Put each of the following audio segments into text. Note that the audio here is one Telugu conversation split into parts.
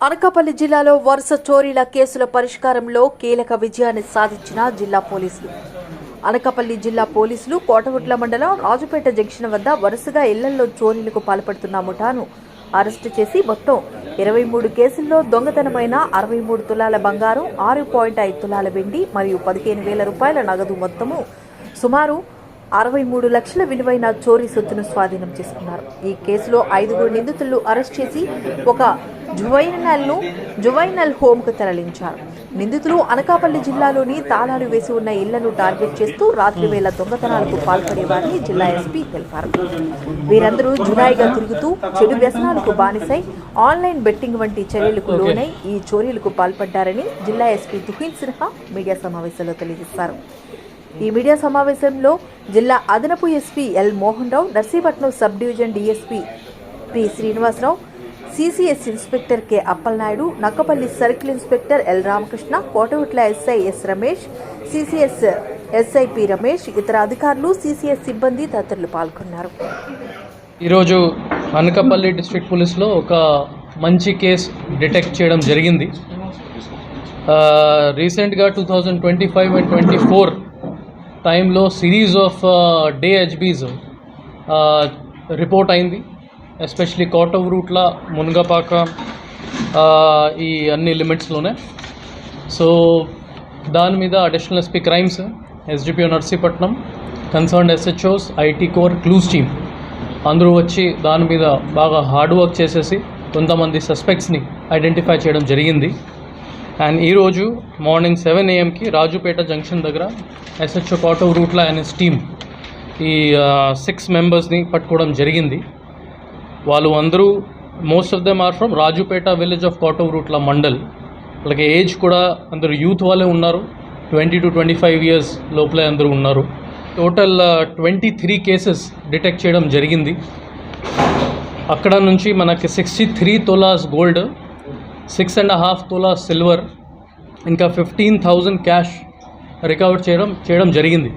అనకాపల్లి జిల్లాలో వరుస చోరీల కేసుల పరిష్కారంలో కీలక విజయాన్ని సాధించిన జిల్లా పోలీసులు. అనకాపల్లి జిల్లా పోలీసులు కోటగుట్ల మండలం రాజుపేట జంక్షన్ వద్ద వరుసగా ఇళ్ళలో చోరీలకు పాల్పడుతున్న ముఠాను అరెస్టు చేసి మొత్తం ఇరవై మూడు కేసుల్లో దొంగతనమైన అరవై మూడు తులాల బంగారం ఆరు పాయింట్ ఐదు తులాల వెండి మరియు పదిహేను వేల రూపాయల నగదు మొత్తము సుమారు అరవై మూడు లక్షల విలువైన చోరీ సొత్తును స్వాధీనం చేసుకున్నారు. ఈ కేసులో ఐదుగురు నిందితులను అరెస్ట్ చేసి ఒక జువైనల్ను జువైనల్ హోమ్కు తరలించారు. నిందితులు అనకాపల్లి జిల్లాలోని తాళాలు వేసి ఉన్న ఇళ్ళను టార్గెట్ చేస్తూ రాత్రి వేళ దొంగతనాలకు పాల్పడేవారని జిల్లా ఎస్పీ తెలిపారు. వీరందరూ జులాయిగా తిరుగుతూ చెడు వ్యసనాలకు బానిసై ఆన్లైన్ బెట్టింగ్ వంటి చర్యలకు లోనై ఈ చోరీలకు పాల్పడ్డారని జిల్లా ఎస్పీ తుహిన్ సిన్హా మీడియా సమావేశంలో తెలియజేశారు. ఈ మీడియా సమావేశంలో జిల్లా అదనపు SP L Mohan Rao Narsipatnam sub division DSP P Srinivasarao CCS inspector K Appalanaidu Nakkapalli circle inspector L Ramakrishna Kotagutla SI S Ramesh CCS SI P Ramesh ఇతర అధికారులు సిసిఎస్ సిబ్బంది తదితరులు పాల్గొన్నారు. ఈరోజు అనకపల్లి డిస్ట్రిక్ట్ పోలీస్లో ఒక మంచి కేసు డిటెక్ట్ చేయడం జరిగింది. రీసెంట్గా two thousand twenty five and twenty four టైంలో series of day HBs report అయింది. ఎస్పెషలీ కోటవ్ రూట్ల మునగపాక ఈ అన్ని లిమిట్స్లోనే సో దాని మీద additional SP crimes SDPO Narsipatnam concern SHOs IT core clues team అందరూ వచ్చి దాని మీద బాగా హార్డ్ వర్క్ చేసేసి కొంతమంది సస్పెక్ట్స్ని ఐడెంటిఫై చేయడం జరిగింది. అండ్ ఈరోజు మార్నింగ్ సెవెన్ ఏఎంకి రాజుపేట జంక్షన్ దగ్గర SHO Kotauratla and his team ఈ సిక్స్ మెంబర్స్ని పట్టుకోవడం జరిగింది. వాళ్ళు అందరూ most of them are from Rajupeta village of Kotauratla mandal. వాళ్ళకి ఏజ్ కూడా అందరూ యూత్ వాళ్ళే ఉన్నారు. Twenty to twenty five years లోపలే అందరూ ఉన్నారు. Total twenty three cases detect చేయడం జరిగింది. అక్కడ నుంచి మనకి sixty three tolas gold six and half tolas silver ఇంకా ఫిఫ్టీన్ థౌజండ్ క్యాష్ రికవర్ చేయడం చేయడం జరిగింది.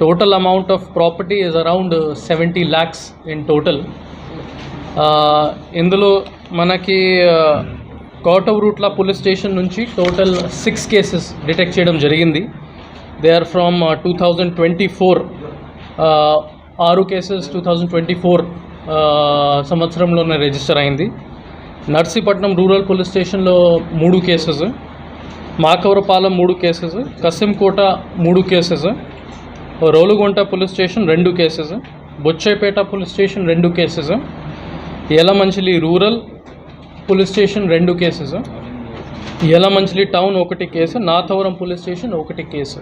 Total amount of property is around seventy lakhs in total ఇందులో మనకి కోటవ్ రూట్ల పోలీస్ స్టేషన్ నుంచి టోటల్ సిక్స్ కేసెస్ డిటెక్ట్ చేయడం జరిగింది. They are from two thousand twenty four ఆరు cases two thousand twenty four సంవత్సరంలోనే రిజిస్టర్ అయింది. నర్సీపట్నం రూరల్ పోలీస్ స్టేషన్లో మూడు కేసెస్ మాకవరపాలెం మూడు కేసెస్ కసింకోట మూడు కేసెస్ రోలుగుంట పోలీస్ స్టేషన్ రెండు కేసెస్ బొచ్చేపేట పోలీస్ స్టేషన్ రెండు cases Yelamanchili rural police station రెండు కేసెస్ యలమంచిలి టౌన్ ఒకటి కేసు నాథవరం పోలీస్ స్టేషన్ ఒకటి కేసు.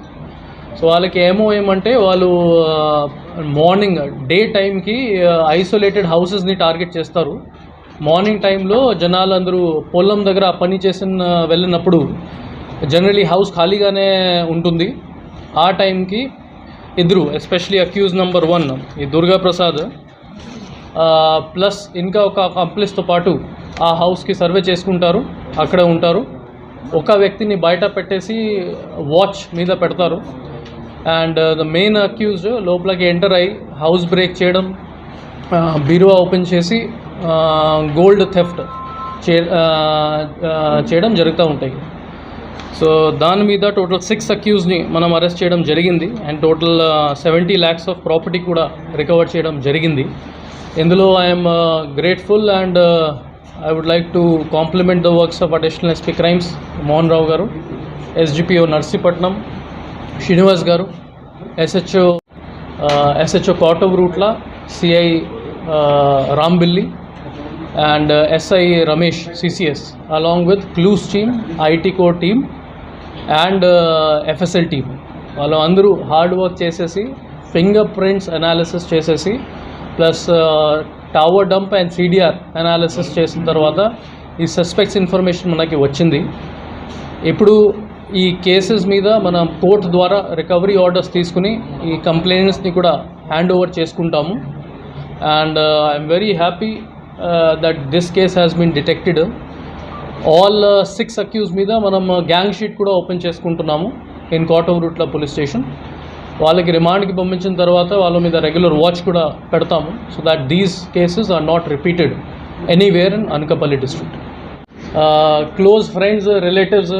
సో వాళ్ళకి ఏమో ఏమంటే వాళ్ళు మార్నింగ్ డే టైంకి ఐసోలేటెడ్ హౌసెస్ని టార్గెట్ చేస్తారు. మార్నింగ్ టైంలో జనాలు అందరూ పొలం దగ్గర పని చేసిన వెళ్ళినప్పుడు జనరలీ హౌస్ ఖాళీగానే ఉంటుంది. ఆ టైంకి ఇద్దరు ఎస్పెషలీ అక్యూజ్ నెంబర్ వన్ ఈ దుర్గా ప్రసాద్ ప్లస్ ఇంకా ఒక కంప్లీస్తో పాటు ఆ హౌస్కి సర్వే చేసుకుంటారు అక్కడే ఉంటారు. ఒక వ్యక్తిని బయట పెట్టేసి వాచ్ మీద పెడతారు. అండ్ ద మెయిన్ అక్యూజ్డ్ లోపలికి ఎంటర్ అయ్యి హౌస్ బ్రేక్ చేయడం బీరువా ఓపెన్ చేసి గోల్డ్ థెఫ్ట్ చే చేయడం జరుగుతూ ఉంటాయి. సో దాని మీద టోటల్ సిక్స్ అక్యూజ్ని మనం అరెస్ట్ చేయడం జరిగింది and total seventy lakhs of property కూడా రికవర్ చేయడం జరిగింది. ఇందులో I'm grateful and I would like to compliment the works of additional SP crimes Mohan Rao garu SDPO Narsipatnam Srinivas garu SHO SHO Kotauratla CI Rambilli and uh, SI Ramesh CCS along with Clues team, IT core team and uh, FSL team. వాళ్ళు అందరూ హార్డ్ వర్క్ చేసేసి ఫింగర్ ప్రింట్స్ అనాలిసిస్ చేసేసి plus tower dump and CDR analysis చేసిన తర్వాత ఈ సస్పెక్ట్స్ ఇన్ఫర్మేషన్ మనకి వచ్చింది. ఇప్పుడు ఈ కేసెస్ మీద మనం కోర్టు ద్వారా రికవరీ ఆర్డర్స్ తీసుకుని ఈ కంప్లైంట్స్ని కూడా హ్యాండ్ ఓవర్ చేసుకుంటాము. And I'm very happy that this case has been detected all six accused మీద మనం uh, గ్యాంగ్ షీట్ కూడా ఓపెన్ చేసుకుంటున్నాము in Kotauratla police station వాళ్ళకి రిమాండ్కి పంపించిన తర్వాత వాళ్ళ మీద రెగ్యులర్ వాచ్ కూడా పెడతాము. So that these cases are not repeated anywhere in Anakapalli district close friends relatives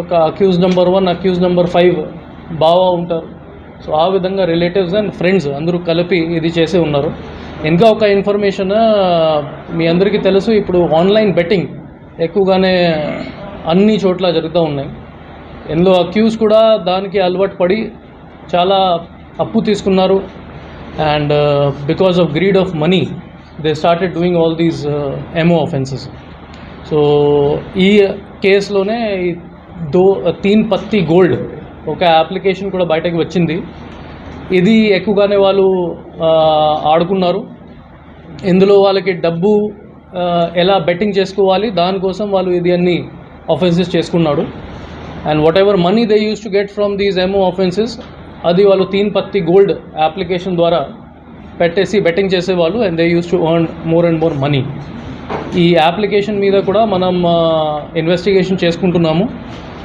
ఒక accused number one accused number five బావా ఉంటారు. సో ఆ విధంగా రిలేటివ్స్ అండ్ ఫ్రెండ్స్ అందరూ కలిపి ఇది చేసి ఉన్నారు. ఇంకా ఒక ఇన్ఫర్మేషన్ మీ అందరికీ తెలుసు ఇప్పుడు ఆన్లైన్ బెట్టింగ్ ఎక్కువగానే అన్ని చోట్ల జరుగుతూ ఉన్నాయి. ఎందులో అక్యూస్ కూడా దానికి అలవాటు పడి చాలా అప్పు తీసుకున్నారు. And because of greed of money they started doing all these ఎమో ఆఫెన్సెస్ సో ఈ కేసులోనే ఈ దో తీన్ పత్తి గోల్డ్ ఒక అప్లికేషన్ కూడా బయటకు వచ్చింది. ఇది ఎక్కువగానే వాళ్ళు ఆడుకున్నారు. ఇందులో వాళ్ళకి డబ్బు ఎలా బెట్టింగ్ చేసుకోవాలి దానికోసం వాళ్ళు ఇది అన్ని ఆఫెన్సెస్ చేసుకున్నాడు. And whatever money they use to get from these ఎమో ఆఫెన్సెస్ అది వాళ్ళు తీన్ పత్తి గోల్డ్ అప్లికేషన్ ద్వారా పెట్టేసి బెట్టింగ్ చేసేవాళ్ళు and they use to earn more and more money ఈ అప్లికేషన్ మీద కూడా మనం ఇన్వెస్టిగేషన్ చేసుకుంటున్నాము.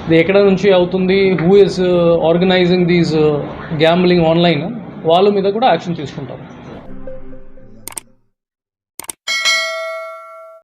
ఇది ఎక్కడ నుంచి అవుతుంది? Who is organising these gambling online వాళ్ళ మీద కూడా యాక్షన్ తీసుకుంటాం